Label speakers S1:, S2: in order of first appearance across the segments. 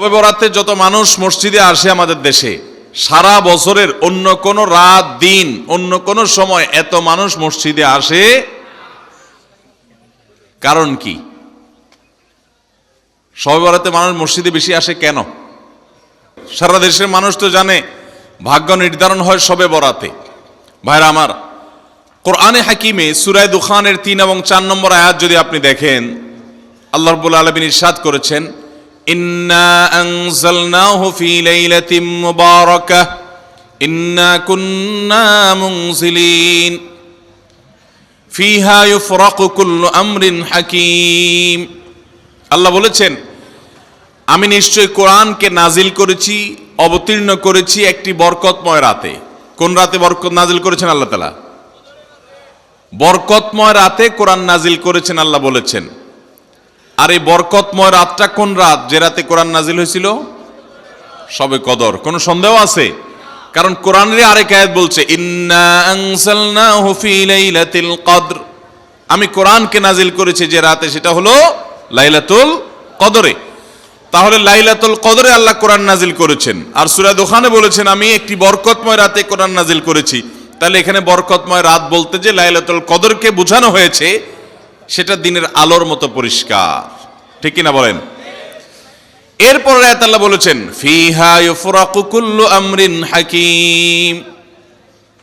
S1: তবে বরাতে যত মানুষ মসজিদে আসে আমাদের দেশে, সারা বছরের অন্য কোন রাত, দিন, অন্য কোন সময় এত মানুষ মসজিদে আসে? কারণ কি? সবে বরাতে মানুষ মসজিদে বেশি আসে কেন? সারা দেশের মানুষ তো জানে, ভাগ্য নির্ধারণ হয় সবে বরাতে। ভাইরা আমার, কোরআনে হাকিমে সুরায় দুখানের তিন এবং চার নম্বর আয়াত যদি আপনি দেখেন, আল্লাহ আলমিন ইরশাদ করেছেন ইন্না আনজালনাহু ফি লাইলাতিন মুবারাকাহ ইন্না কুন্না মুনজিলিন ফিহা ইউফরাকু কুল্লু আমরিন হাকিম আল্লাহ বলেছেন, আমি নিশ্চয় কোরআনকে নাজিল করেছি, অবতীর্ণ করেছি একটি বরকতময় রাতে। কোন রাতে বরকত নাজিল করেছেন আল্লাহ তালা বরকতময় রাতে কোরআন নাজিল করেছেন আল্লাহ বলেছেন। আর এই বরকতময় রাতটা কোন রাত? যে রাতে কোরআন নাজিল হয়েছিল? সবে কদর। কোনো সন্দেহ আছে? কারণ কোরআনের আরেক আয়াত বলছে কদর। আমি কোরআনকে নাজিল করেছি যে রাতে, সেটা হলো লাইলাতুল কদরে। তাহলে লাইলাতুল কদরে আল্লাহ কোরআন নাজিল করেছেন। আর সূরা দোকানে বলেছেন, আমি একটি বরকতময় রাতে কোরআন নাজিল করেছি। তাহলে এখানে বরকতময় রাত বলতে যে লাইলাতুল কদরকে বোঝানো হয়েছে, সেটা দিনের আলোর মতো পরিষ্কার। ঠিক কিনা বলেন? এরপর রায়াত আল্লাহ বলেছেন, ফিহা ইউফরাকু কুল্লু আমরিন হাকিম।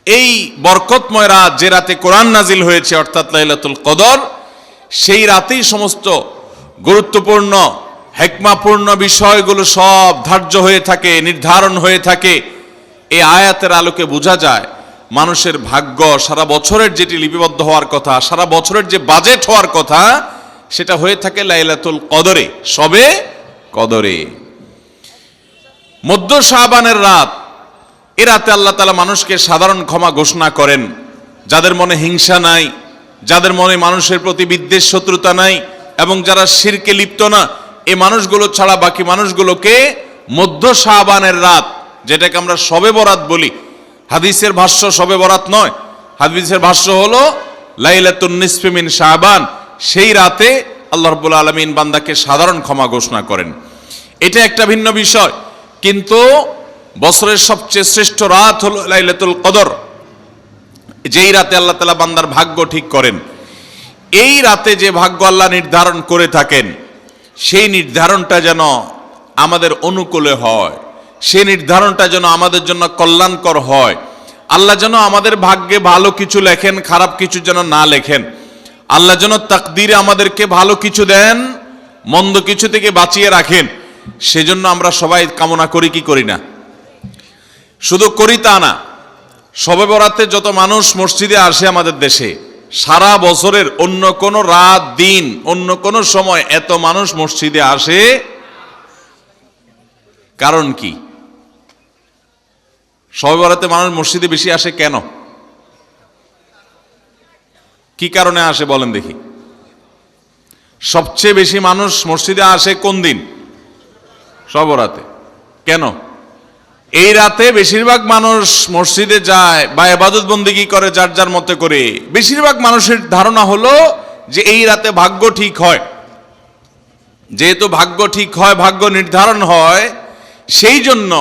S1: এই বরকতময় রাত যে রাতে কোরআন নাজিল হয়েছে, অর্থাৎ লাইলাতুল কদর, সেই রাতেই সমস্ত গুরুত্বপূর্ণ, হেকমাপূর্ণ বিষয়গুলো সব ধার্য হয়ে থাকে, নির্ধারণ হয়ে থাকে। এই আয়াতের আলোকে বোঝা যায়, মানুষের ভাগ্য সারা বছরের যেটি লিপিবদ্ধ হওয়ার কথা, সারা বছরের যে বাজেট হওয়ার কথা সেটা হয়ে থাকে লাইলাতুল কদরে। সবে কদরে। মধ্য শাহবানের রাত, এ রাতে আল্লাহ তালা মানুষকে সাধারণ ক্ষমা ঘোষণা করেন। যাদের মনে হিংসা নাই, যাদের মনে মানুষের প্রতি বিদ্বেষ, শত্রুতা নাই, এবং যারা শিরকে লিপ্ত না, এ মানুষগুলো ছাড়া বাকি মানুষগুলোকে মধ্য শাহবানের রাত, যেটাকে আমরা সবে বরাত বলি। হাদিসের ভাষ্য সবে বরাত নয়। হাদিসের ভাষ্য হলো, লাইলাতুন নিসফিমিন শাহবান সেই রাতে আল্লাহ রব্বুল আলমিন বান্দাকে সাধারণ ক্ষমা ঘোষণা করেন। এটা একটা ভিন্ন বিষয়, কিন্তু বছরের সবচেয়ে শ্রেষ্ঠ রাত হল লাইলাতুল কদর। যেই রাতে আল্লাহ তালা বান্দার ভাগ্য ঠিক করেন, এই রাতে যে ভাগ্য আল্লাহ নির্ধারণ করে থাকেন, সেই নির্ধারণটা যেন আমাদের অনুকূলে হয়, সেই নির্ধারণটা যেন আমাদের জন্য কল্যাণকর হয়। আল্লাহ যেন আমাদের ভাগ্যে ভালো কিছু লেখেন, খারাপ কিছু যেন না লেখেন। আল্লাহ যেন তাকদিরে আমাদেরকে ভালো কিছু দেন, মন্দ কিছু থেকে বাঁচিয়ে রাখেন। সেজন্য আমরা সবাই কামনা করি, কি করি না? শুধু করি তা না সবে বরাতে যত মানুষ মসজিদে আসে আমাদের দেশে, সারা বছরের অন্য কোন রাত, দিন, অন্য কোন সময় এত মানুষ মসজিদে আসে। কারণ কি? সবে বরাতে মানুষ মসজিদে বেশি আসে কেন? কি কারণে আসে বলেন দেখি। সবচেয়ে বেশি মানুষ মসজিদে আসে কোন দিন? সব রাতে কেন? এই রাতে বেশিরভাগ মানুষ মসজিদে যায় বা এবাদত বন্দিগি করে যার যার মতে করে। বেশিরভাগ মানুষের ধারণা হলো যে এই রাতে ভাগ্য ঠিক হয়। যেহেতু ভাগ্য ঠিক হয়, ভাগ্য নির্ধারণ হয়, সেই জন্য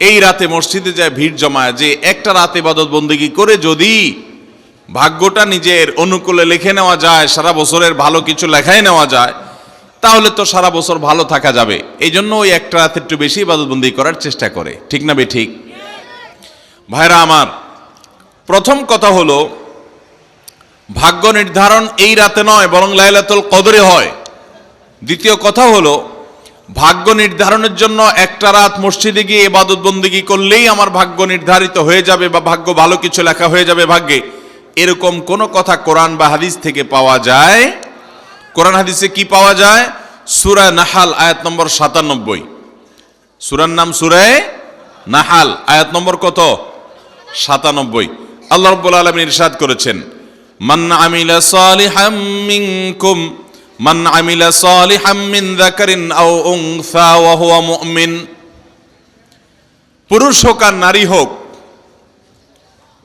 S1: এই রাতে মসজিদে যায় ভিড় জমায় যে একটা রাতে ইবাদত বন্দিগি করে যদি ভাগ্যটা নিজের অনুকূলে লিখে নেওয়া যায়, সারা বছরের ভালো কিছু লেখাই নেওয়া যায়, তাহলে তো সারা বছর ভালো থাকা যাবে। এই জন্য ওই একটা রাত একটু বেশি ইবাদতবন্দি করার চেষ্টা করে। ঠিক না বে ঠিক? ভাইরা আমার, প্রথম কথা হলো, ভাগ্য নির্ধারণ এই রাতে নয়, বরং লাইলাতুল কদরে হয়। দ্বিতীয় কথা হলো, ভাগ্য নির্ধারণের জন্য একটা রাত মসজিদে গিয়ে বন্দিগি করলেই আমার ভাগ্য নির্ধারিত হয়ে যাবে বা ভাগ্য ভালো কিছু লেখা হয়ে যাবে ভাগ্যে। এরকম কোনো কথা কোরআন বা হাদিস থেকে পাওয়া যায়? কোরআন হাদিসে কি পাওয়া যায়? সুরা নাহাল, আয়াত নম্বর সাতানব্বই। সুরার নাম সুরায় নাহাল, আয়াত নম্বর কত? সাতানব্বই। আল্লাহ রব্বুল আলমিন ইরশাদ করেছেন আমিলা আমিলা ওয়া পুরুষ হোক আর নারী হোক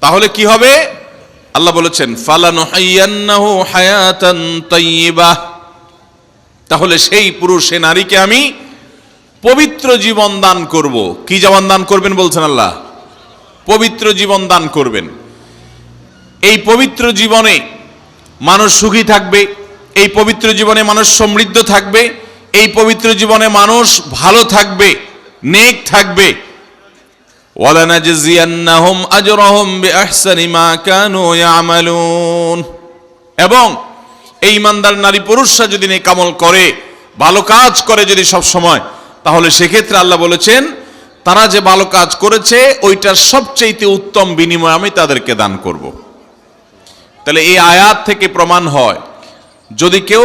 S1: তাহলে কি হবে? আল্লাহ বলেছেন হায়াতান তাইয়্যিবাহ তাহলে সেই পুরুষ, সে নারীকে আমি পবিত্র জীবন দান করব। কি জীবন দান করবেন বলছেন আল্লাহ? পবিত্র জীবন দান করবেন। এই পবিত্র জীবনে মানুষ সুখী থাকবে, এই পবিত্র জীবনে মানুষ সমৃদ্ধ থাকবে, এই পবিত্র জীবনে মানুষ ভালো থাকবে, নেক থাকবে। ওয়ালানাজজিয়ান্নাহুম আজরাহুম বিআহসানি মা কানু ইয়ামালুন। এবং এই ইমানদার নারী পুরুষরা যদি নেকামল করে, ভালো কাজ করে যদি সব সময় তাহলে সেক্ষেত্রে আল্লাহ বলেছেন, তারা যে ভালো কাজ করেছে, ওইটার সবচেয়ে উত্তম বিনিময় আমি তাদেরকে দান করব। তাহলে এই আয়াত থেকে প্রমাণ হয়, যদি কেউ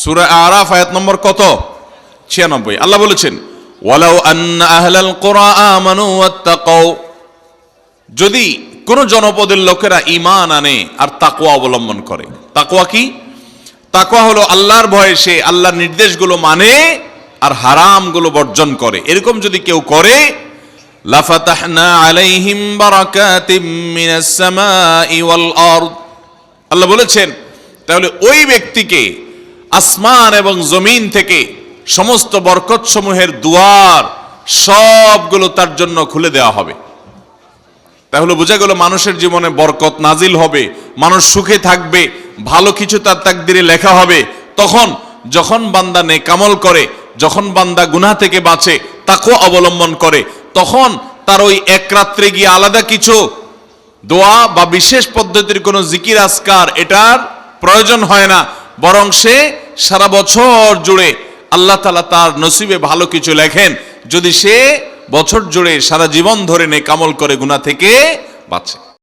S1: সুরা আরাফ আয়াত নম্বর কত? ছিয়ানব্বই। আল্লাহ বলেছেন, ওয়ালাউ আন্না আহলাল কোরআ আমানু যদি কোন জনপদের লোকেরা ঈমান আনে আর তাকওয়া অবলম্বন করে, তাকওয়া কি? তাকওয়া হলো আল্লাহর ভয়ে সে আল্লাহর নির্দেশগুলো মানে আর হারামগুলো বর্জন করে। এরকম যদি কেউ করে, লাফাতাহনা আলাইহিম বারাকাতিম মিনাস সামাই ওয়াল আল্লাহ বলেছেন, তাহলে ওই ব্যক্তিকে আসমান এবং জমিন থেকে সমস্ত বরকত সমূহের দুয়ার সবগুলো তার জন্য খুলে দেওয়া হবে। তাহলে বোঝা গেল মানুষের জীবনে বরকত নাজিল হবে, মানুষ সুখে থাকবে, ভালো কিছু তার তাকদিরে লেখা হবে। তখন যখন বান্দা নেকামল করে, যখন বান্দা গুনাহ থেকে বাঁচে তাকেও অবলম্বন করে, তখন তার ওই এক রাত্রে গিয়ে আলাদা কিছু দোয়া বা বিশেষ পদ্ধতির কোনো জিকির আসকার এটার প্রয়োজন হয় না। বরং সে সারা বছর জুড়ে আল্লাহ তালা তার নসিবে ভালো কিছু লেখেন। যদি সে বছর জুড়ে সারা জীবন ধরে নে কামল করে গুণা থেকে বাঁচে।